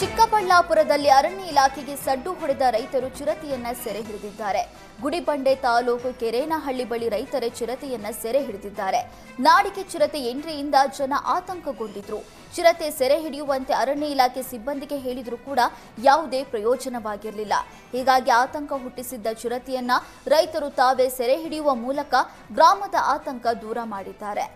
ಚಿಕ್ಕಬಳ್ಳಾಪುರದಲ್ಲಿ ಅರಣ್ಯ ಇಲಾಖೆಗೆ ಸಡ್ಡು ಹೊಡೆದ ರೈತರು ಚಿರತೆಯನ್ನ ಸೆರೆ ಹಿಡಿದಿದ್ದಾರೆ. ಗುಡಿಬಂಡೆ ತಾಲೂಕು ಕೆರೇನಹಳ್ಳಿ ಬಳಿ ರೈತರೇ ಚಿರತೆಯನ್ನ ಸೆರೆ ಹಿಡಿದಿದ್ದಾರೆ. ನಾಡಿಗೆ ಚಿರತೆ ಎಂಟ್ರಿಯಿಂದ ಜನ ಆತಂಕಗೊಂಡಿದ್ರು. ಚಿರತೆ ಸೆರೆ ಹಿಡಿಯುವಂತೆ ಅರಣ್ಯ ಇಲಾಖೆ ಸಿಬ್ಬಂದಿಗೆ ಹೇಳಿದರೂ ಕೂಡ ಯಾವುದೇ ಪ್ರಯೋಜನವಾಗಿರಲಿಲ್ಲ. ಹೀಗಾಗಿ ಆತಂಕ ಹುಟ್ಟಿಸಿದ್ದ ಚಿರತೆಯನ್ನ ರೈತರು ತಾವೇ ಸೆರೆ ಹಿಡಿಯುವ ಮೂಲಕ ಗ್ರಾಮದ ಆತಂಕ ದೂರ ಮಾಡಿದ್ದಾರೆ.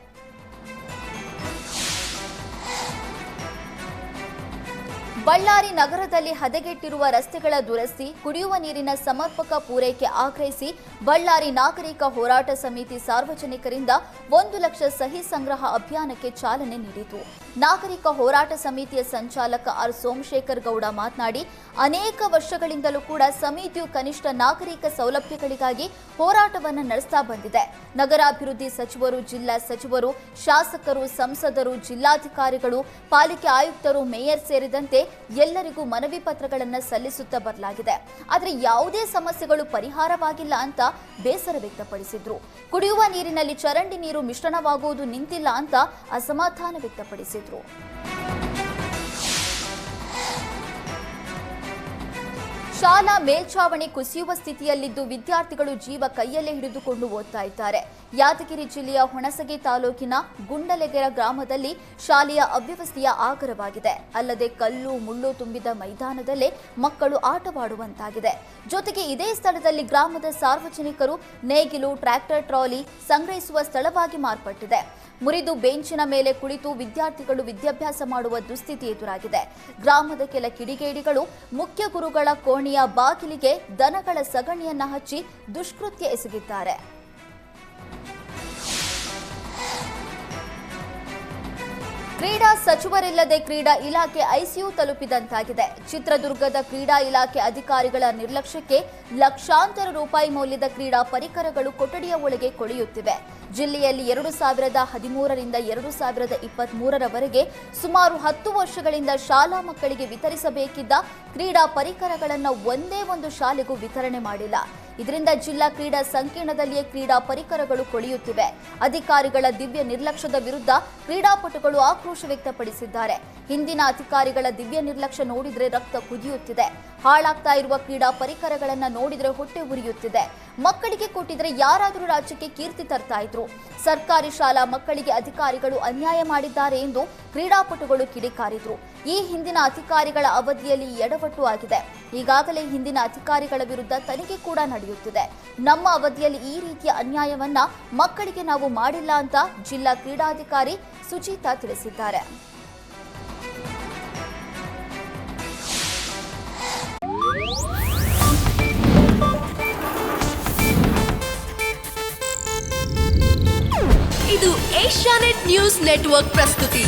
ಬಳ್ಳಾರಿ ನಗರದಲ್ಲಿ ಹದಗೆಟ್ಟಿರುವ ರಸ್ತೆಗಳ ದುರಸ್ತಿ, ಕುಡಿಯುವ ನೀರಿನ ಸಮರ್ಪಕ ಪೂರೈಕೆ ಆಗ್ರಹಿಸಿ ಬಳ್ಳಾರಿ ನಾಗರಿಕ ಹೋರಾಟ ಸಮಿತಿ ಸಾರ್ವಜನಿಕರಿಂದ ಒಂದು ಲಕ್ಷ ಸಹಿ ಸಂಗ್ರಹ ಅಭಿಯಾನಕ್ಕೆ ಚಾಲನೆ ನೀಡಿತು. ನಾಗರಿಕ ಹೋರಾಟ ಸಮಿತಿಯ ಸಂಚಾಲಕ ಆರ್. ಸೋಮಶೇಖರ್ ಗೌಡ ಮಾತನಾಡಿ, ಅನೇಕ ವರ್ಷಗಳಿಂದಲೂ ಕೂಡ ಸಮಿತಿಯು ಕನಿಷ್ಠ ನಾಗರಿಕ ಸೌಲಭ್ಯಗಳಿಗಾಗಿ ಹೋರಾಟವನ್ನು ನಡೆಸ್ತಾ ಬಂದಿದೆ. ನಗರಾಭಿವೃದ್ಧಿ ಸಚಿವರು, ಜಿಲ್ಲಾ ಸಚಿವರು, ಶಾಸಕರು, ಸಂಸದರು, ಜಿಲ್ಲಾಧಿಕಾರಿಗಳು, ಪಾಲಿಕೆ ಆಯುಕ್ತರು, ಮೇಯರ್ ಸೇರಿದಂತೆ ಎಲ್ಲರಿಗೂ ಮನವಿ ಪತ್ರಗಳನ್ನು ಸಲ್ಲಿಸುತ್ತಾ ಬರಲಾಗಿದೆ. ಆದರೆ ಯಾವುದೇ ಸಮಸ್ಯೆಗಳು ಪರಿಹಾರವಾಗಿಲ್ಲ ಅಂತ ಬೇಸರ ವ್ಯಕ್ತಪಡಿಸಿದ್ರು. ಕುಡಿಯುವ ನೀರಿನಲ್ಲಿ ಚರಂಡಿ ನೀರು ಮಿಶ್ರಣವಾಗುವುದು ನಿಂತಿಲ್ಲ ಅಂತ ಅಸಮಾಧಾನ ವ್ಯಕ್ತಪಡಿಸಿದ್ರು. ಶಾಲಾ ಮೇಲ್ಛಾವಣಿ ಕುಸಿಯುವ ಸ್ಥಿತಿಯಲ್ಲಿದ್ದು ವಿದ್ಯಾರ್ಥಿಗಳು ಜೀವ ಕೈಯಲ್ಲೇ ಹಿಡಿದುಕೊಂಡು ಓದ್ತಾ ಇದ್ದಾರೆ. ಯಾದಗಿರಿ ಜಿಲ್ಲೆಯ ಹೊಣಸಗಿ ತಾಲೂಕಿನ ಗುಂಡಲೆಗೆರ ಗ್ರಾಮದಲ್ಲಿ ಶಾಲೆಯ ಅವ್ಯವಸ್ಥೆಯ ಆಗರವಾಗಿದೆ. ಅಲ್ಲದೆ ಕಲ್ಲು, ಮುಳ್ಳು ತುಂಬಿದ ಮೈದಾನದಲ್ಲೇ ಮಕ್ಕಳು ಆಟವಾಡುವಂತಾಗಿದೆ. ಜೊತೆಗೆ ಇದೇ ಸ್ಥಳದಲ್ಲಿ ಗ್ರಾಮದ ಸಾರ್ವಜನಿಕರು ನೇಗಿಲು, ಟ್ರ್ಯಾಕ್ಟರ್, ಟ್ರಾಲಿ ಸಂಗ್ರಹಿಸುವ ಸ್ಥಳವಾಗಿ ಮಾರ್ಪಟ್ಟಿದೆ. ಮುರಿದು ಬೆಂಚಿನ ಮೇಲೆ ಕುಳಿತು ವಿದ್ಯಾರ್ಥಿಗಳು ವಿದ್ಯಾಭ್ಯಾಸ ಮಾಡುವ ದುಸ್ಥಿತಿ ಎದುರಾಗಿದೆ. ಗ್ರಾಮದ ಕೆಲ ಕಿಡಿಗೇಡಿಗಳು ಮುಖ್ಯ ಗುರುಗಳ ಕೋಣೆಯ ಬಾಗಿಲಿಗೆ ದನಗಳ ಸಗಣಿಯನ್ನ ಹಚ್ಚಿ ದುಷ್ಕೃತ್ಯ ಎಸಗಿದ್ದಾರೆ. ಕ್ರೀಡಾ ಸಚಿವರಿಲ್ಲದೆ ಕ್ರೀಡಾ ಇಲಾಖೆ ಐಸಿಯು ತಲುಪಿದಂತಾಗಿದೆ. ಚಿತ್ರದುರ್ಗದ ಕ್ರೀಡಾ ಇಲಾಖೆ ಅಧಿಕಾರಿಗಳ ನಿರ್ಲಕ್ಷ್ಯಕ್ಕೆ ಲಕ್ಷಾಂತರ ರೂಪಾಯಿ ಮೌಲ್ಯದ ಕ್ರೀಡಾ ಪರಿಕರಗಳು ಕೊಠಡಿಯ ಒಳಗೆ ಕೊಳೆಯುತ್ತಿವೆ. ಜಿಲ್ಲೆಯಲ್ಲಿ ಎರಡು ಸಾವಿರದ ಹದಿಮೂರರಿಂದ ಎರಡು ಸಾವಿರದ ಇಪ್ಪತ್ತ್ ಮೂರರವರೆಗೆ ಸುಮಾರು ಹತ್ತು ವರ್ಷಗಳಿಂದ ಶಾಲಾ ಮಕ್ಕಳಿಗೆ ವಿತರಿಸಬೇಕಿದ್ದ ಕ್ರೀಡಾ ಪರಿಕರಗಳನ್ನು ಒಂದೇ ಒಂದು ಶಾಲೆಗೂ ವಿತರಣೆ ಮಾಡಿಲ್ಲ. ಇದರಿಂದ ಜಿಲ್ಲಾ ಕ್ರೀಡಾ ಸಂಕೀರ್ಣದಲ್ಲಿಯೇ ಕ್ರೀಡಾ ಪರಿಕರಗಳು ಕೊಳೆಯುತ್ತಿವೆ. ಅಧಿಕಾರಿಗಳ ದಿವ್ಯ ನಿರ್ಲಕ್ಷ್ಯದ ವಿರುದ್ಧ ಕ್ರೀಡಾಪಟುಗಳು ಆಕ್ರೋಶ ವ್ಯಕ್ತಪಡಿಸಿದ್ದಾರೆ. ಹಿಂದಿನ ಅಧಿಕಾರಿಗಳ ದಿವ್ಯ ನಿರ್ಲಕ್ಷ್ಯ ನೋಡಿದ್ರೆ ರಕ್ತ ಕುದಿಯುತ್ತಿದೆ. ಹಾಳಾಗ್ತಾ ಇರುವ ಕ್ರೀಡಾ ಪರಿಕರಗಳನ್ನ ನೋಡಿದ್ರೆ ಹೊಟ್ಟೆ ಉರಿಯುತ್ತಿದೆ. ಮಕ್ಕಳಿಗೆ ಕೊಟ್ಟಿದ್ರೆ ಯಾರಾದರೂ ರಾಜ್ಯಕ್ಕೆ ಕೀರ್ತಿ ತರ್ತಾ ಇದ್ರು. ಸರ್ಕಾರಿ ಶಾಲಾ ಮಕ್ಕಳಿಗೆ ಅಧಿಕಾರಿಗಳು ಅನ್ಯಾಯ ಮಾಡಿದ್ದಾರೆ ಎಂದು ಕ್ರೀಡಾಪಟುಗಳು ಕಿಡಿಕಾರಿದ್ರು. ಈ ಹಿಂದಿನ ಅಧಿಕಾರಿಗಳ ಅವಧಿಯಲ್ಲಿ ಎಡವಟ್ಟು ಆಗಿದೆ. ಈಗಾಗಲೇ ಹಿಂದಿನ ಅಧಿಕಾರಿಗಳ ವಿರುದ್ಧ ತನಿಖೆ ಕೂಡ ನಡೆಯುತ್ತಿದೆ. ನಮ್ಮ ಅವಧಿಯಲ್ಲಿ ಈ ರೀತಿಯ ಅನ್ಯಾಯವನ್ನ ಮಕ್ಕಳಿಗೆ ನಾವು ಮಾಡಿಲ್ಲ ಅಂತ ಜಿಲ್ಲಾ ಕ್ರೀಡಾಧಿಕಾರಿ ಸುಚೀತಾ ತಿಳಿಸಿದ್ದಾರೆ. ಇದು ಏಷ್ಯಾನೆಟ್ ನ್ಯೂಸ್ ನೆಟ್ವರ್ಕ್ ಪ್ರಸ್ತುತಿ.